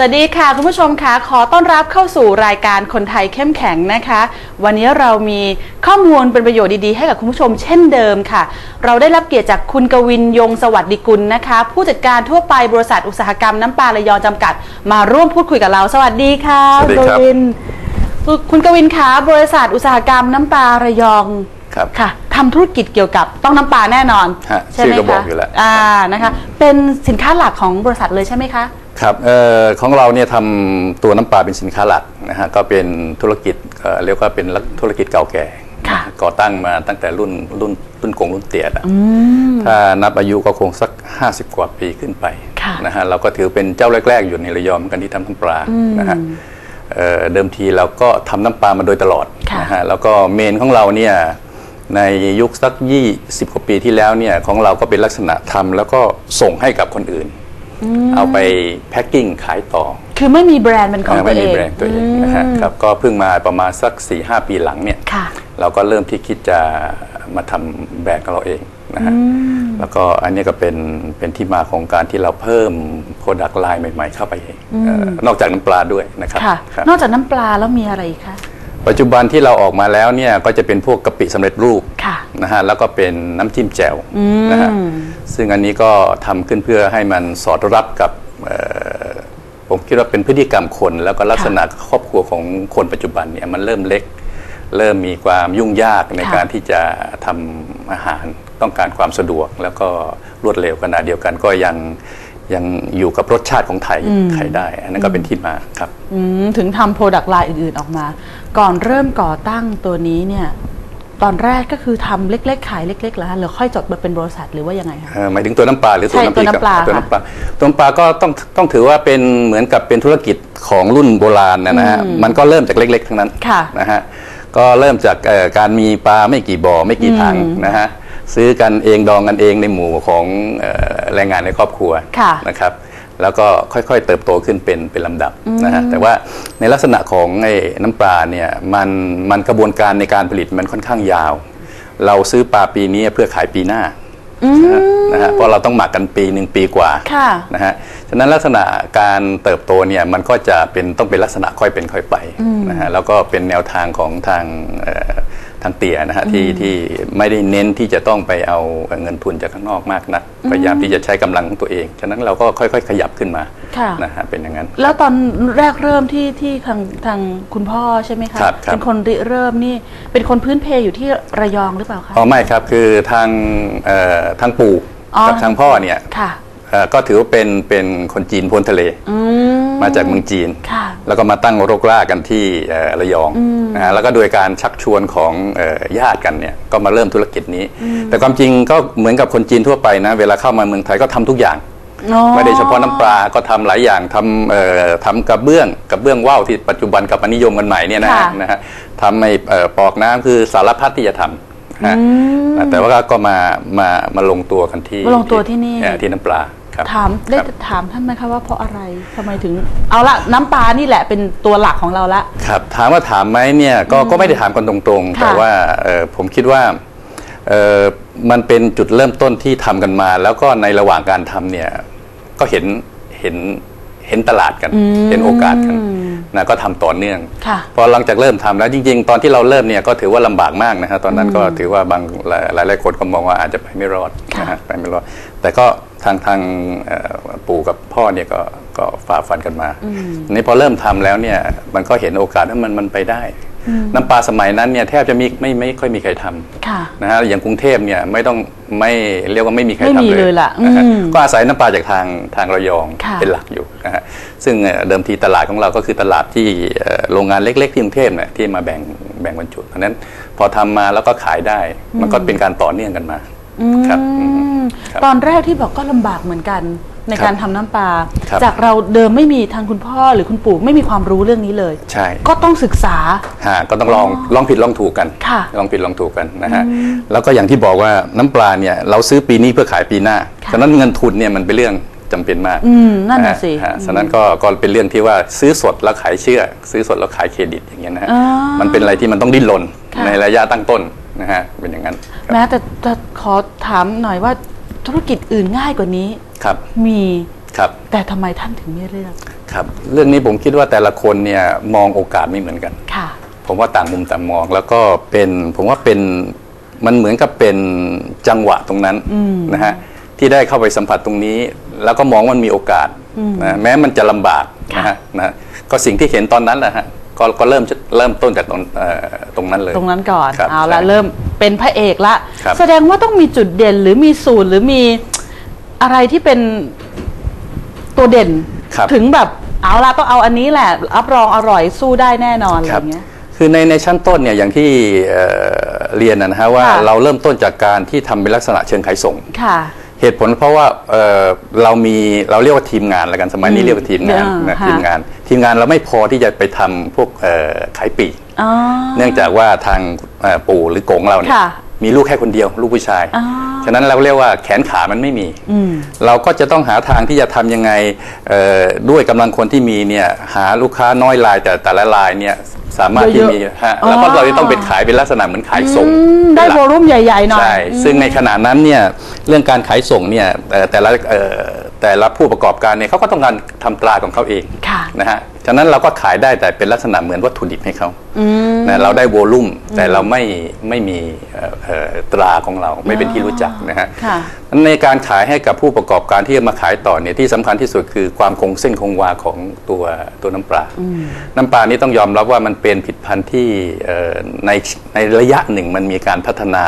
สวัสดีค่ะ คุณผู้ชมค่ะขอต้อนรับเข้าสู่รายการคนไทยเข้มแข็งนะคะ วันนี้เรามีข้อมูลเป็นประโยชน์ดีๆ ให้กับคุณผู้ชมเช่นเดิมค่ะ เราได้รับเกียรติจากคุณกวินยงสวัสดิกุลนะคะ ผู้จัดการทั่วไปบริษัทอุตสาหกรรมน้ำปลาระยองจำกัด มาร่วมพูดคุยกับเรา สวัสดีค่ะสวัสดีครับ กวินคุณกวินคะบริษัทอุตสาหกรรมน้ำปลาระยองครับ ค่ะทำธุรกิจเกี่ยวกับต้องน้ำปลาแน่นอนฮะใช่ไหมชื่อก็บอคะกอยู่แล้ว อ่านะคะ เป็นสินค้าหลักของบริษัทเลยใช่ไหมคะ ครับเอ่อของเราเนี่ยทำตัวน้ำปลาเป็นสินค้าหลักนะฮะก็เป็นธุรกิจเอ่อเรียกว่าเป็นธุรกิจเก่าแก่ค่ะก่อตั้งมาตั้งแต่รุ่นรุ่นรุ่นกงรุ่นเตียอะถ้านับอายุก็คงสัก 50 กว่าปีขึ้นไปค่ะนะฮะเราก็ถือเป็นเจ้าแรก ๆ อยู่ในระยองเหมือนกันที่ทำน้ำปลานะฮะเอ่อเดิมทีเราก็ทำน้ำปลามาโดยตลอดค่ะนะฮะแล้วก็เมนของเราเนี่ยในยุคสัก 20 กว่าปีที่แล้วเนี่ยของเราก็เป็นลักษณะทำแล้วก็ส่งให้กับคนอื่น เอาไปแพ็คกิ้งขายต่อ คือไม่มีแบรนด์เป็นของอ่าตัไม่วเอมีงแบรนด์ตัวเองนะฮะครับก็เพิ่งมาประมาณสัก4ีหปีหลังเนี่ยค่ะเราก็เริ่มที่คิดจะมาทำแบรนด์ของเราเองนะฮะแล้วก็อันนี้ก็เป็นเป็นที่มาของการที่เราเพิ่มโปรดักต์ไลน์ใหม่ ๆ เข้าไปเองเอ่อนอกจากน้ำปลาด้วยนะครับค่ะครับนอกจากน้ำปลาแล้วมีอะไรอีกคะปัจจุบันที่เราออกมาแล้วเนี่ยก็จะเป็นพวกกะปิสำเร็จรูปค่ะนะฮะแล้วก็เป็นน้ำจิ้มแจ่วนะฮะ ซึ่งอันนี้ก็ทำขึ้นเพื่อให้มันสอดรับกับเอ่อผมคิดว่าเป็นพฤติกรรมคน แล้วก็ลักษณะครอบครัวของคนปัจจุบันเนี่ยมันเริ่มเล็ก เริ่มมีความยุ่งยากในค่ะการที่จะทำอาหารต้องการความสะดวก แล้วก็รวดเร็วขณะเดียวกันก็ยังยังอยู่กับรสชาติของไทยไทยได้ อันนั้นก็เป็นที่มาครับอืมถึงทำโปรดักต์ไลน์อื่นๆออกมา ก่อนเริ่มก่อตั้งตัวนี้เนี่ย ตอนแรกก็คือทำเล็กๆขายเล็กๆแล้วหรือค่อยจดมาเป็นบริษัทหรือว่ายังไงคะเอ่อหมายถึงตัวน้ำปลาหรือตัวใช่น้ำพริกตัวน้ำปลาครับตัวค่ะน้ำปลาตัวน้ำปลาก็ต้องต้องถือว่าเป็นเหมือนกับเป็นธุรกิจของรุ่นโบราณนะนะฮะมันก็เริ่มจากเล็ก ๆ ทั้งนั้นค่ะนะฮะก็เริ่มจากเอ่อการมีปลาไม่กี่บ่อไม่กี่ถังนะฮะซื้อกันเองดองกันเองในหมู่ของเอ่อแรงงานในครอบครัวค่ะนะครับ แล้วก็ค่อยๆ เติบโตขึ้นเป็นเป็นลำดับนะฮะแต่ว่าในลักษณะของไอ้น้ำปลาเนี่ยมันมันกระบวนการในการผลิตมันค่อนข้างยาว เราซื้อปลาปีนี้เพื่อขายปีหน้านะฮะนะฮะเพราะเราต้องหมักกันปีหนึ่งปีกว่าค่ะนะฮะฉะนั้นลักษณะการเติบโตเนี่ยมันก็จะเป็นต้องเป็นลักษณะค่อยเป็นค่อยไปนะฮะแล้วก็เป็นแนวทางของทางเอ่อ ทางเตี่ยนะฮะที่ที่ไม่ได้เน้นที่จะต้องไปเอาเงินทุนจากข้างนอกมากนักพยายามที่จะใช้กำลังของตัวเอง ฉะนั้นเราก็ค่อย ๆ ขยับขึ้นมาค่ะนะฮะเป็นอย่างนั้น แล้วตอนแรกเริ่มที่ที่ทางทางคุณพ่อใช่ไหมคะครับครับเป็นคนริเริ่มนี่เป็นคนพื้นเพอยู่ที่ระยองหรือเปล่าคะอ๋อไม่ครับคือทางเอ่อทางปู่อ๋อกับทางพ่อเนี่ยค่ะเอ่อก็ถือว่าเป็นเป็นคนจีนพ้นทะเลอื มมาจากเมืองจีนค่ะแล้วก็มาตั้งโรกรากกันที่เอ่อระยองนะฮะแล้วก็โดยการชักชวนของเอ่อญาติกันเนี่ยก็มาเริ่มธุรกิจนี้ แต่ความจริงก็เหมือนกับคนจีนทั่วไปนะ เวลาเข้ามาเมืองไทยก็ทำทุกอย่างอ๋อไม่ได้เฉพาะน้ำปลาก็ทำหลายอย่างทำเอ่อทำกระเบื้องกระเบื้องว่าวที่ปัจจุบันกลับมานิยมกันใหม่เนี่ยนะค่ะนะฮะทำให้เอ่อปอกน้ำคือสารพัดที่จะทำนะฮะแต่ว่าก็มามามาลงตัวกันที่มาลงตัวที่นี่เอ่อที่น้ำปลาครับ ถามได้ครับถามท่านไหมคะว่าเพราะอะไรทำไมถึง เอาละน้ำปลานี่แหละเป็นตัวหลักของเราละครับถามว่าถามไหมเนี่ยก็ก็ไม่ได้ถามกันตรงๆค่ะแต่ว่าเอ่อผมคิดว่าเอ่อมันเป็นจุดเริ่มต้นที่ทำกันมา แล้วก็ในระหว่างการทำเนี่ยก็เห็นเห็นเห็นตลาดกัน เห็นโอกาสกัน นะก็ทำต่อเนื่องค่ะพอหลังจากเริ่มทำแล้วจริง ๆ ตอนที่เราเริ่มเนี่ยก็ถือว่าลำบากมากนะฮะตอนนั้นก็ถือว่าบางหลายหลายหลายคนก็มองว่าอาจจะไปไม่รอดค่ะนะฮะไปไม่รอด แต่ก็ทางทางเอ่อปู่กับพ่อเนี่ยก็ก็ฝ่าฟันกันมานี่พอเริ่มทำแล้วเนี่ยมันก็เห็นโอกาสว่ามันมันไปได้ น้ำปลาสมัยนั้นเนี่ยแทบจะมีไม่ไม่ค่อยมีใครทำค่ะนะฮะอย่างกรุงเทพเนี่ยไม่ต้องไม่เรียกว่าไม่มีใครไม่มีทำเลยเลยล่ะนะฮะอืมก็อาศัยน้ำปลาจากทางทางระยองค่ะเป็นหลักอยู่นะฮะซึ่งเอ่อเดิมทีตลาดของเราก็คือตลาดที่เอ่อโรงงานเล็ก ๆ ที่กรุงเทพเนี่ยที่มาแบ่งแบ่งบรรจุเพราะฉะนั้นพอทำมาแล้วก็ขายได้มันก็เป็นการต่อเนื่องกันมาครับอืมอืมครับตอนแรกที่บอกก็ลำบากเหมือนกัน ในครับการทำน้ำปลาครับ จากเราเดิมไม่มีทางคุณพ่อหรือคุณปู่ไม่มีความรู้เรื่องนี้เลย ใช่ก็ต้องศึกษา ฮะก็ต้องลองลองผิดลองถูกกัน ค่ะลองผิดลองถูกกันนะฮะแล้วก็อย่างที่บอกว่าน้ำปลาเนี่ยเราซื้อปีนี้เพื่อขายปีหน้าค่ะฉะนั้นเงินทุนเนี่ยมันเป็นเรื่องจำเป็นมากอืมนั่นน่ะฮสิฮฉะนั้นก็ก็เป็นเรื่องที่ว่าซื้อสดแล้วขายเชื่อ ซื้อสดแล้วขายเครดิตอย่างเงี้ยนะฮะอ๋อมันเป็นอะไรที่มันต้องดิ้นรนค่ะ ในระยะตั้งต้นนะฮะเป็นอย่างนั้นครับ แม้แต่จะขอถามหน่อยว่าธุรกิจอื่นง่ายกว่านี้ ครับมีครับแต่ทำไมท่านถึงไม่เลือกครับ เรื่องนี้ผมคิดว่าแต่ละคนเนี่ยมองโอกาสไม่เหมือนกันค่ะ ผมว่าต่างมุมต่างมองแล้วก็เป็นผมว่าเป็นมันเหมือนกับเป็นจังหวะตรงนั้นนะฮะที่ได้เข้าไปสัมผัสตรงนี้ แล้วก็มองว่ามันมีโอกาสนะแม้มันจะลำบากนะฮะนะก็สิ่งที่เห็นตอนนั้นแหละฮะก็ก็เริ่มเริ่มต้นจากตรงเอ่อตรงนั้นเลย ตรงนั้นก่อนครับเอาละใช่เริ่มเป็นพระเอกละครับแสดงว่าต้องมีจุดเด่นหรือมีสูตรหรือมี อะไรที่เป็นตัวเด่น ครับ ถึงแบบเอาละต้องเอาอันนี้แหละ รับรองอร่อยสู้ได้แน่นอนอะไรคอรับย่างเงี้ย คือในในชั้นต้นเนี่ยอย่างที่เอ่อเรียนนะฮะว่าค่ะ เราเริ่มต้นจากการที่ทำเป็นลักษณะเชิงขายส่ง ค่ะ เหตุผลเพราะว่าเอ่อเรามีเราเรียกว่าทีมงานแล้วกันสมัยนี้เรียกว่าทีมงานอ่านะค่ะ ทีมงาน ทีมงานเราไม่พอที่จะไปทำพวกเอ่อขายปลีก อ๋อ เนื่องจากว่าทางเอ่อปู่หรือกงเราเนี่ยค่ะ มีลูกแค่คนเดียว ลูกผู้ชายอ๋อฉะนั้นเราเรียกว่าแขนขามันไม่มีอืมเราก็จะต้องหาทางที่จะทำยังไงเอ่อด้วยกำลังคนที่มีเนี่ยหาลูกค้าน้อยรายแต่แต่ละรายเนี่ยสามารถที่มีเยอะๆฮะอ๋อแล้วก็เราจะต้องเป็นขายเป็นลักษณะเหมือนขายส่งอืมได้เป็นหลักโวลุ่มใหญ่ๆหน่อยใช่ซึ่งในขณะนั้นเนี่ยเรื่องการขายส่งเนี่ยเอ่อแต่ละเอ่อ แต่ละผู้ประกอบการเนี่ยเขาก็ต้องการทำตราของเขาเองค่ะนะฮะฉะนั้นเราก็ขายได้แต่เป็นลักษณะเหมือนวัตถุดิบให้เขานะเราได้โวลุ่มแต่เราไม่ไม่มีเอ่อเอ่อตราของเราไม่เป็นที่รู้จักนะฮะค่ะในการขายให้กับผู้ประกอบการที่จะมาขายต่อเนี่ยที่สำคัญที่สุดคือความคงเส้นคงวาของตัวตัวน้ำปลา น้ำปลานี่ต้องยอมรับว่ามันเป็นผลิดพันธุ์ที่เอ่อในในระยะหนึ่งมันมีการพัฒนา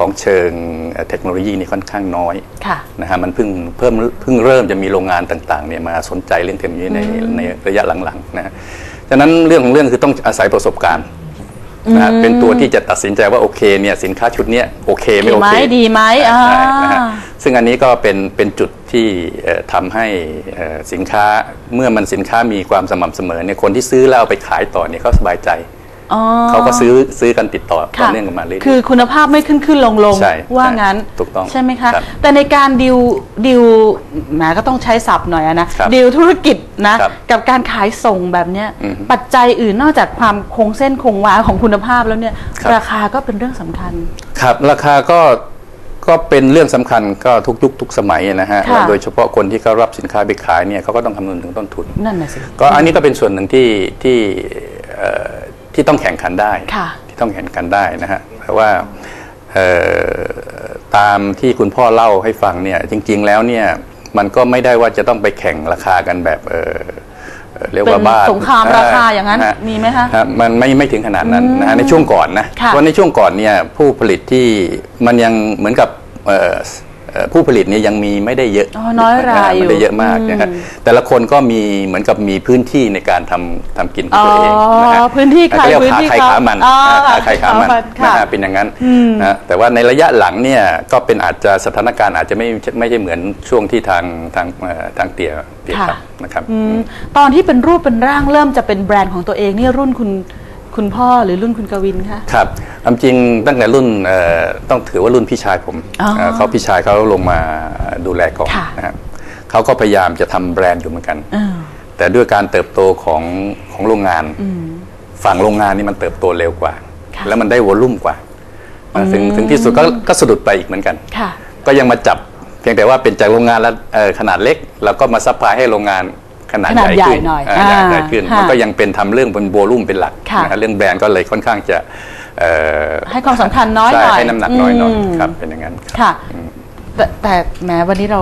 ของเชิงเอ่อเทคโนโลยีนี่ค่อนข้างน้อยค่ะนะฮะมันเพิ่งเพิ่มเพิ่งเริ่มจะมีโรงงานต่างๆเนี่ยมาสนใจเรื่องเทคโนโลยีในในระยะหลังๆนะฮะฉะนั้นเรื่องของเรื่องคือต้องอาศัยประสบการณ์นะฮะเป็นตัวที่จะตัดสินใจว่าโอเคเนี่ยสินค้าชุดเนี้ยโอเคไม่โอเคดีไหมดีไหมใช่อ่านะฮะซึ่งอันนี้ก็เป็นเป็นจุดที่เอ่อทำให้เอ่อสินค้าเมื่อมันสินค้ามีความสม่ำเสมอเนี่ยคนที่ซื้อแล้วเอาไปขายต่อเนี่ยเขาสบายใจอ๋อ เขาก็ซื้อซื้อกันติดต่อต่อค่ะเนื่องกันมาเรื่อยๆ คือคุณภาพไม่ขึ้นขึ้นลงลงใช่ว่าใช่งั้นถูกต้องใช่ไหมคะครับแต่ในการดิวดิวแหมก็ต้องใช้ศัพท์หน่อยอะนะครับดิวธุรกิจนะครับกับการขายส่งแบบเนี้ยอือฮึปัจจัยอื่นนอกจากความคงเส้นคงวาของคุณภาพแล้วเนี่ยครับ ราคาก็เป็นเรื่องสำคัญ ครับราคาก็ก็เป็นเรื่องสำคัญก็ทุกยุคทุกสมัยนะฮะค่ะโดยเฉพาะคนที่เขารับสินค้าไปขายเนี่ยเขาก็ต้องคำนึงถึงต้นทุน นั่นน่ะสิ ก็อันนี้ก็เป็นส่วนหนึ่งที่ที่เอ่อ ที่ต้องแข่งขันได้ค่ะที่ต้องแข่งขันได้นะฮะเพราะว่าเอ่อตามที่คุณพ่อเล่าให้ฟังเนี่ยจริง ๆ แล้วเนี่ยมันก็ไม่ได้ว่าจะต้องไปแข่งราคากันแบบเอ่อเอ่อเรียกว่าเป็นบ้านสงครามราคาอย่างนั้นฮะมีไหมคะฮะมันไม่ไม่ถึงขนาดนั้นนะฮะในช่วงก่อนนะค่ะเพราะในช่วงก่อนเนี่ยผู้ผลิตที่มันยังเหมือนกับเอ่อเอ่อ ผู้ผลิตเนี่ยยังมีไม่ได้เยอะอ๋อน้อยรายอยู่ไม่ได้เยอะมากนะครับแต่ละคนก็มีเหมือนกับมีพื้นที่ในการทำทำกินของตัวเองนะฮะอ๋อพื้นที่ใครเขาเรียกพื้นขาที่ใครเขาขามันอ๋อขาใครขามันค่ะนะฮะเป็นอย่างนั้นนะแต่ว่าในระยะหลังเนี่ยก็เป็นอาจจะสถานการณ์อาจจะไม่ไม่ใช่เหมือนช่วงที่ทางทางเอ่อทางเตี่ยเตี่ยค่ะครับนะครับอืมตอนที่เป็นรูปเป็นร่างเริ่มจะเป็นแบรนด์ของตัวเองนี่รุ่นคุณคุณพ่อหรือรุ่นคุณกวินคะครับ ความจริงตั้งแต่รุ่นเอ่อต้องถือว่ารุ่นพี่ชายผมอ๋อเอ่อเขาพี่ชายเขาลงมาดูแลก่อนค่ะนะครับเขาก็พยายามจะทำแบรนด์อยู่เหมือนกันอ่าแต่ด้วยการเติบโตของของโรงงานฝั่งโรงงานนี่มันเติบโตเร็วกว่าค่ะแล้วมันได้วอลุ่มกว่าถึงถึงที่สุดก็ก็สะดุดไปอีกเหมือนกันค่ะก็ยังมาจับเพียงแต่ว่าเป็นจากโรงงานแล้วเอ่อขนาดเล็กแล้วก็มาซัพพลายให้โรงงานขนาดขนาดใหญ่ขึ้นใหญ่หน่อยเใหญ่อ่าใหญ่ขึ้นค่ะมันก็ยังเป็นทำเรื่องเป็นโวลุ่มเป็นหลักค่ะนะฮะเรื่องแบรนด์ก็เลยค่อนข้างจะเอ่อ ให้ความสำคัญน้อยใช่หน่อยให้น้ำหนักน้อยหน่อยมครับเป็นอย่างนั้นค่ะแต่แต่แม้วันนี้เรา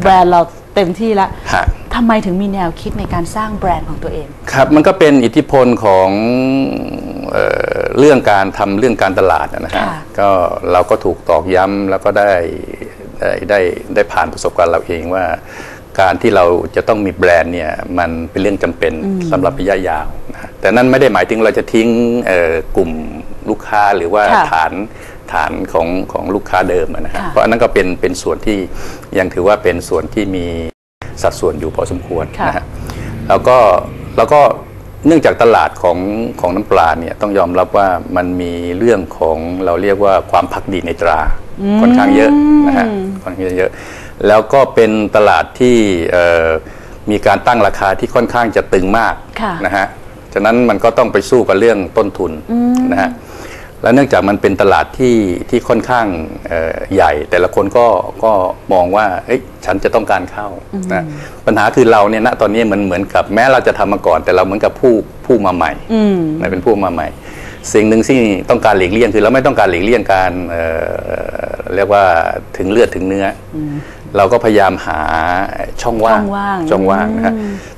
แบรนด์เราเต็มที่แล้วฮะทำไมถึงมีแนวคิดในการสร้างแบรนด์ของตัวเอง ครับ มันก็เป็นอิทธิพลของเอ่อเรื่องการทำเรื่องการตลาดนะฮะค่ะก็เราก็ถูกตอกย้ำแล้วก็ได้ได้ได้ได้ผ่านประสบการณ์เราเองว่าการที่เราจะต้องมีแบรนด์เนี่ยมันเป็นเรื่องจำเป็นสำหรับระยะยาวนะฮะ แต่นั่นไม่ได้หมายถึงเราจะทิ้งเอ่อกลุ่มลูกค้าหรือว่าค่ะฐานฐานของของลูกค้าเดิมอะนะฮะค่ะเพราะอันนั้นก็เป็นเป็นส่วนที่ยังถือว่าเป็นส่วนที่มีสัดส่วนอยู่พอสมควรค่ะนะฮะแล้วก็แล้วก็เนื่องจากตลาดของของน้ำปลาเนี่ยต้องยอมรับว่ามันมีเรื่องของเราเรียกว่าความพักดีในตราค่อนข้างเยอะนะฮะค่อนข้างเยอะ แล้วก็เป็นตลาดที่เอ่อมีการตั้งราคาที่ค่อนข้างจะตึงมากค่ะนะฮะ ฉะนั้นมันก็ต้องไปสู้กับเรื่องต้นทุนนะฮะแล้วเนื่องจากมันเป็นตลาดที่ที่ค่อนข้างเอ่อใหญ่ แต่ละคนก็ก็มองว่าเอ้ยฉันจะต้องการเข้านะปัญหาคือเราเนี่ยณตอนนี้มันเหมือนกับแม้เราจะทำมาก่อน แต่เราเหมือนกับผู้ผู้มาใหม่นะเป็นผู้มาใหม่ สิ่งหนึ่งที่ต้องการหลีกเลี่ยงคือเราไม่ต้องการหลีกเลี่ยงการเอ่อเรียกว่าถึงเลือดถึงเนื้ออ เราก็พยายามหาช่องว่างช่องว่างช่องว่างนะฮะ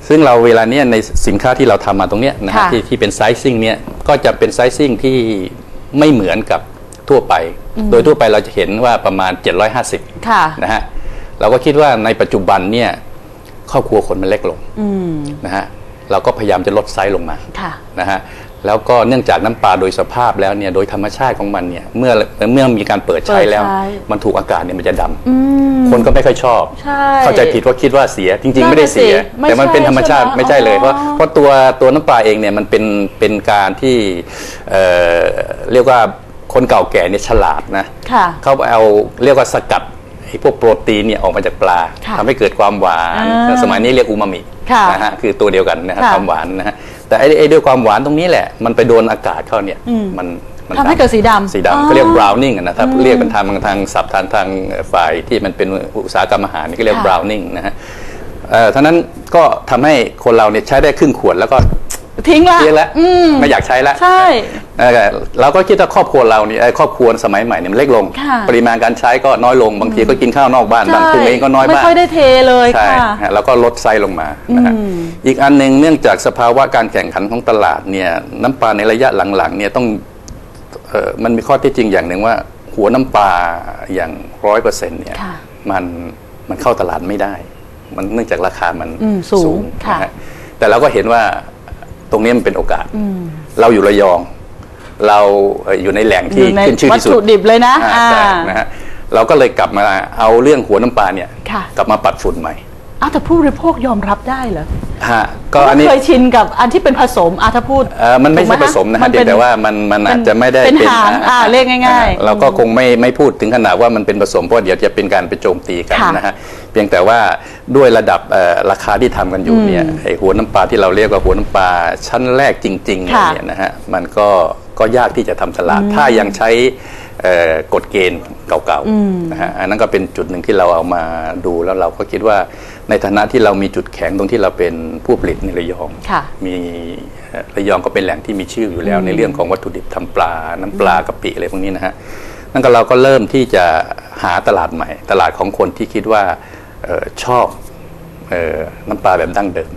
ซึ่งเราเวลาเนี้ยในสินค้าที่เราทำมาตรงเนี้ยนะฮะค่ะ ที่ที่เป็นไซซิ่งเนี้ยก็จะเป็นไซซิ่งที่ไม่เหมือนกับทั่วไป โดยทั่วไปเราจะเห็นว่าประมาณ 750 ค่ะ นะฮะเราก็คิดว่าในปัจจุบันเนี่ยครอบครัวคนมันเล็กลงนะฮะเราก็พยายามจะลดไซส์ลงมาค่ะ นะฮะ แล้วก็เนื่องจากน้ำปลาโดยสภาพแล้วเนี่ยโดยธรรมชาติของมันเนี่ยเมื่อเมื่อมีการเปิดใช้แล้ว เปิดใช้ มันถูกอากาศเนี่ยมันจะดำคนก็ไม่ค่อยชอบ ใช่เข้าใจผิดว่าคิดว่าเสียจริง ๆ ไม่ได้เสีย นั่นน่ะสิแต่มันเป็นธรรมชาติไม่ไม่ใช่ใช่เลยใช่ไหมเพราะอ๋อ เพราะตัวตัวน้ำปลาเองเนี่ยมันเป็นเป็นการที่เอ่อเรียกว่าคนเก่าแก่เนี่ยฉลาดนะ ค่ะ เขาเอาเรียกว่าสกัดไอ้พวกโปรตีนเนี่ยออกมาจากปลาค่ะทำให้เกิดความหวาน อ่าสมัยนี้เรียกอูมามิค่ะนะฮะคือตัวเดียวกันนะฮะค่ะความหวานนะฮะ แต่ไอ้ไอ้ด้วยความหวานตรงนี้แหละ มันไปโดนอากาศเข้าเนี่ยมันมันทำให้เกิดสีดำสีอ๋อดำเขาเรียก browning อะนะถ้าเรียกเป็นทางทางศัพท์ทางทางฝ่ายที่มันเป็นอุตสาหกรรมอาหารนี่ก็เรียกค่ะ browning นะฮะเอ่อท่านั้นก็ทำให้คนเราเนี่ยใช้ได้ครึ่งขวดแล้วก็ ทิ้งละเลี้ยงแล้วอืมไม่อยากใช้แล้วใช่เอ่อเราก็คิดว่าครอบครัวเราเนี่ยเอ่อครอบครัวสมัยใหม่เนี่ยมันเล็กลงค่ะปริมาณการใช้ก็น้อยลงบางทีก็กินข้าวนอกบ้านบางใช่คุงเองก็น้อยไม่บ้างค่อยได้เทเลยใช่ค่ะฮะแล้วก็ลดไซส์ลงมานะฮะอีกอันหนึ่งเนื่องจากสภาวะการแข่งขันของตลาดเนี่ยน้ำปลาในระยะหลังๆเนี่ยต้องเอ่อมันมีข้อเที่จริงอย่างหนึ่งว่า หัวน้ำปลาอย่างร้อยเปอร์เซ็นต์เนี่ยค่ะมันมันเข้าตลาดไม่ได้ มันเนื่องจากราคามันอืมสูงค่ะนะฮะแต่เราก็เห็นว่า ตรงนี้มันเป็นโอกาส เราอยู่ระยอง เราเอ่ออยู่ในแหล่งที่อยู่ในขึ้นชื่อที่สุดวัตถุดิบเลยนะอ่าใช่อ่านนะฮะเราก็เลยกลับมาเอาเรื่องหัวน้ำปลาเนี่ยค่ะกลับมาปัดฝุ่นใหม่ อ้าวแต่ผู้บริโภคยอมรับได้เหรอฮะก็อันนี้เคยชินกับอันที่เป็นผสมอาถ้าพูดเอ่อมันไม่ถูใช่กหผสมนะมัฮะนเป็นแต่ว่ามันมันอาจจะไม่ได้เป็นหางอ่าเรียกง่ายๆอ่เราก็คงไม่ไม่พูดถึงขนาดว่ามันเป็นผสมเพราะเดี๋ยวจะเป็นการไปโจมตีกันค่ะนะฮะเพียงแต่ว่าด้วยระดับเอ่อราคาที่ทำกันอยู่เนี่ยไอหัวน้ำปลาที่เราเรียกว่าหัวน้ำปลาชั้นแรกจริงๆค่ะเนี่ยนะฮะมันก็ ก็ยากที่จะทำตลาดถ้ายังใช้เอ่อกฎเกณฑ์เก่าๆนะฮะอันนั้นก็เป็นจุดหนึ่งที่เราเอามาดูแล้วเราก็คิดว่าในฐานะที่เรามีจุดแข็งตรงที่เราเป็นผู้ผลิตในระยองค่ะมีเอ่อระยองก็เป็นแหล่งที่มีชื่ออยู่แล้ว ในเรื่องของวัตถุดิบทำปลา น้ำปลากะปิอะไรพวกนี้นะฮะนั่นก็เราก็เริ่มที่จะหาตลาดใหม่ ตลาดของคนที่คิดว่าเออชอบเออน้ำปลาแบบดั้งเดิม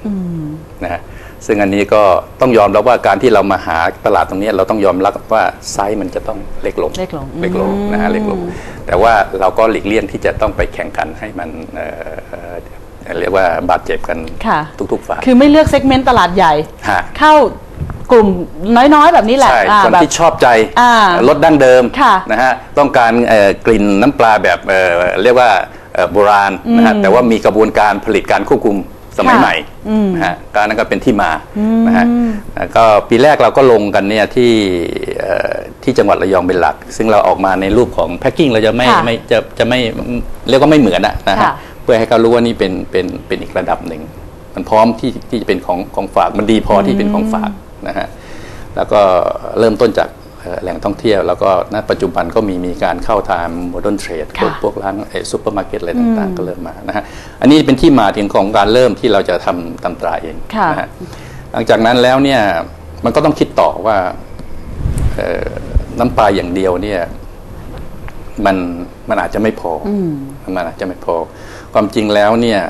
นะฮะ ซึ่งอันนี้ก็ต้องยอมรับว่าการที่เรามาหาตลาดตรงนี้เราต้องยอมรับว่าไซส์มันจะต้องเล็กลงเล็กลงเล็กลงนะฮะเล็กลง แต่ว่าเราก็หลีกเลี่ยงที่จะต้องไปแข่งขันให้มันเอ่อเอ่อเรียกว่าบาดเจ็บกันค่ะทุกๆฝ่ายคือไม่เลือกเซกเมนต์ตลาดใหญ่ฮะเข้ากลุ่มน้อยๆ แบบนี้แหละใช่อ่าคนแบบที่ชอบใจอ่ารสดั้งเดิมค่ะนะฮะต้องการเอ่อกลิ่นน้ำปลาแบบเอ่อเรียกว่าเอ่อโบราณนะฮะแต่ว่ามีกระบวนการผลิตการควบคุม สมัยค่ะใหม่นะฮะการนั้นก็เป็นที่มานะฮะแล้วก็ปีแรกเราก็ลงกันเนี่ยที่เอ่อที่จังหวัดระยองเป็นหลัก ซึ่งเราออกมาในรูปของแพ็คกิ้งเราจะไม่ค่ะไม่จะจะไม่เรียกว่าไม่เหมือนอะนะฮะค่ะเพื่อให้เขารู้ว่านี่เป็นเป็นเป็นอีกระดับหนึ่ง มันพร้อมที่ที่จะเป็นของของฝากมันดีพอที่เป็นของฝากนะฮะแล้วก็เริ่มต้นจากเอ่อ แหล่งท่องเที่ยว แล้วก็ณปัจจุบันก็มีมีการเข้าทางโมเดิร์นเทรดพวกค่ะพวกร้านซูเปอร์มาร์เก็ตอะไรต่างๆ ก็เริ่มมานะฮะอันนี้เป็นที่มาถึงของการเริ่มที่เราจะทำตำตราเองค่ะนะฮะหลังจากนั้นแล้วเนี่ยมันก็ต้องคิดต่อว่าเอ่อน้ำปลาอย่างเดียวเนี่ยมันมันอาจจะไม่พออมันอาจจะไม่พอ ความจริงแล้วเนี่ย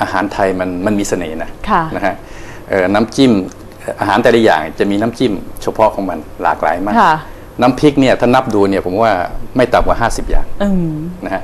อาหารไทยมันมันมีเสน่ห์นะค่ะนะฮะเอ่อน้ำจิ้มเอ่ออาหารแต่ละอย่างจะมีน้ำจิ้มเฉพาะของมันหลากหลายมากค่ะน้ำพริกเนี่ยถ้านับดูเนี่ยผมว่าไม่ต่ำกว่า 50 อย่างอืมนะฮะ